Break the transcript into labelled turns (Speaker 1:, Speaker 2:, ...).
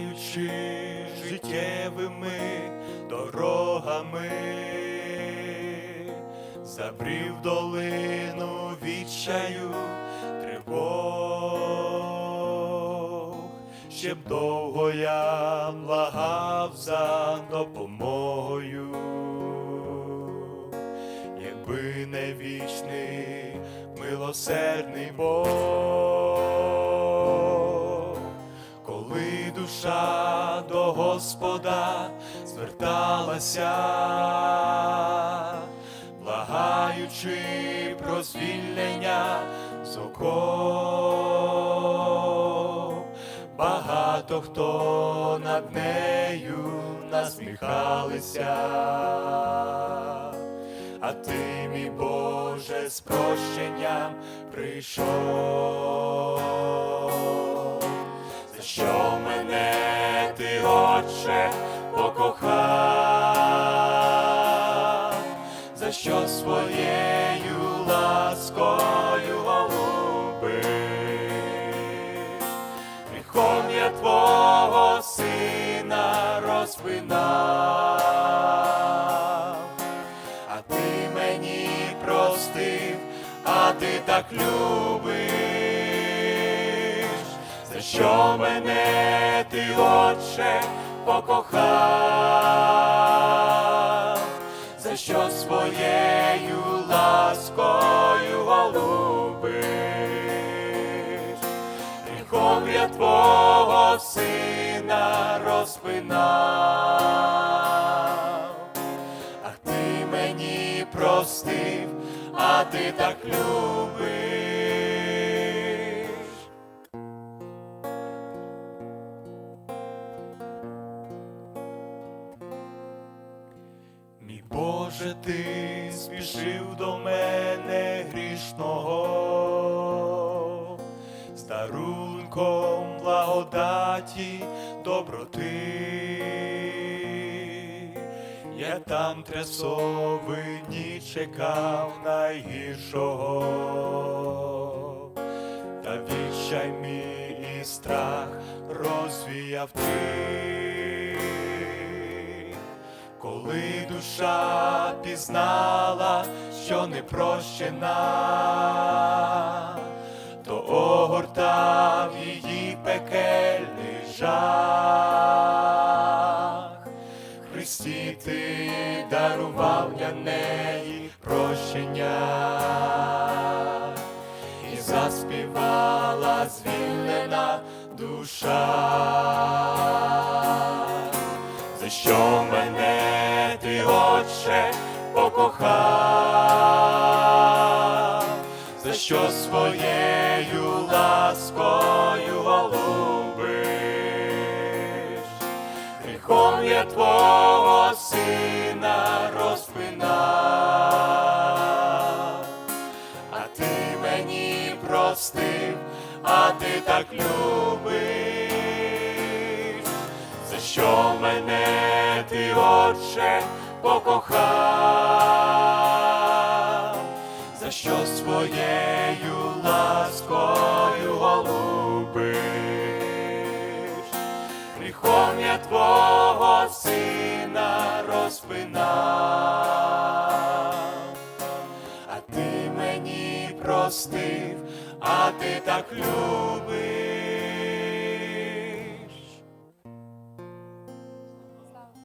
Speaker 1: Ідучи життєвими дорогами, забрів долину відчаю тривог, б довго я благав за допомогою, якби не вічний милосердний Бог, душа до Господа зверталася, благаючи про звільнення з оков. Багато хто над нею насміхалися, а ти, мій Боже, з прощенням прийшов. Що мене ти, Отче, покохав, за що своєю ласкою голубиш, гріхом я твого сина розпинав, а ти мені простив, а ти так любиш, за що мене ти, Отче, покохав, за що своєю ласкою голубиш, гріхом я твого сина розпинав, а ти мені простив, а ти так любиш. Боже, ти спішив до мене грішного, з дарунком благодаті доброти. Я там трясовині чекав найгіршого, та відчай мій і страх розвіяв ти. Коли душа пізнала, що не прощена, то огортав її пекельний жах. Христі ти дарував для неї прощення, і заспівала звільнена душа за що Отче, покохав, за що своєю ласкою голубиш, гріхом я твого сина розпинав, а ти мені простив, а ти так любиш. За що мене ти, Отче, покохав, за що своєю ласкою голубиш, гріхом твого сина розпинав, а ти мені простив, а ти так любиш.